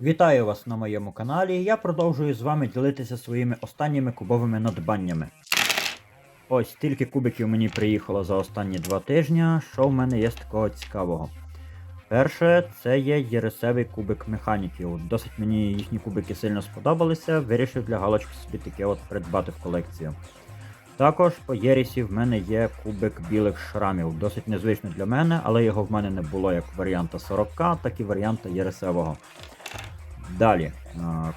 Вітаю вас на моєму каналі. Я продовжую з вами ділитися своїми останніми кубовими надбаннями. Ось стільки кубиків мені приїхало за останні два тижні. Що в мене є з такого цікавого? Перше, це є єресевий кубик механіків. Досить мені їхні кубики сильно сподобалися. Вирішив для галочки собі таке от придбати в колекцію. Також по Єрісі в мене є кубик білих шрамів. Досить незвично для мене, але його в мене не було як варіанта 40, так і варіанта Єресевого. Далі,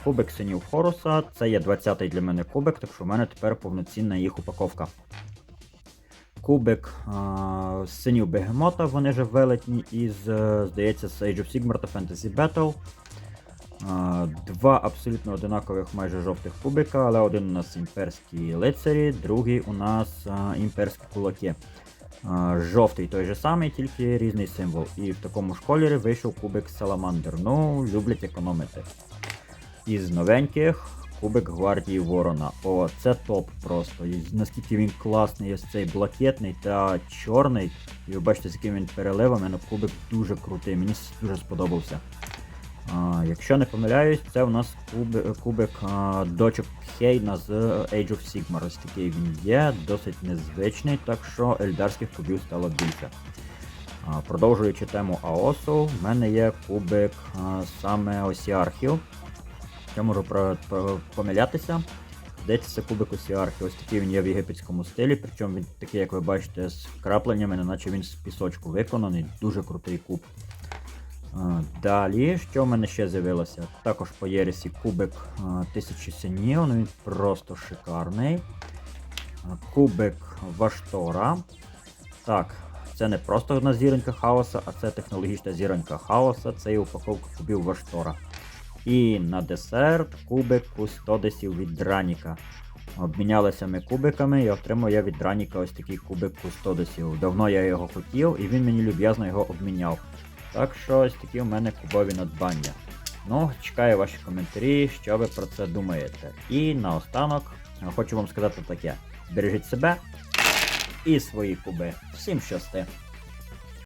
кубик синів Хоруса. Це є 20-й для мене кубик, так що в мене тепер повноцінна їх упаковка. Кубик а, синів Бегемота, вони же велетні із, е, здається, з Age of Sigmar та Fantasy Battle. А, Два абсолютно одинакових майже жовтих кубика, але один у нас імперські лицарі, другий у нас а, імперські кулаки. Жовтий той же самий, тільки різний символ. І в такому ж кольорі вийшов кубик Саламандр. Ну, люблять економити. Із новеньких кубик Гвардії Ворона. О, це топ просто. І наскільки він класний, ось цей блакитний та чорний. І ви бачите, з яким він переливами, ну кубик дуже крутий, мені дуже сподобався. А, якщо не помиляюсь, це у нас кубик, кубик а, дочок Хейна з Age of Sigmar. Ось такий він є, досить незвичний, так що ельдарських кубів стало більше. А, продовжуючи тему Аосу, в мене є кубик а, саме Осіархів. Я можу про, про- помилятися. Здається, це кубик Осіархів. Ось такий він є в єгипетському стилі, причому він такий, як ви бачите, з крапленнями, неначе він з пісочку виконаний. Дуже крутий куб. Далі, що в мене ще з'явилося? Також по Єресі кубик а, тисячі синів, ну він просто шикарний. Кубик Ваштора. Так, це не просто одна зіронька хаоса, а це технологічна зіронька хаоса, це і упаковка кубів Ваштора. І на десерт кубик кустодесів від Драніка. Обмінялися ми кубиками і отримав я від Драніка ось такий кубик кустодесів. Давно я його хотів, і він мені люб'язно його обміняв. Так що ось такі у мене кубові надбання. Ну, чекаю ваші коментарі, що ви про це думаєте. І наостанок хочу вам сказати таке: бережіть себе і свої куби. Всім щасти!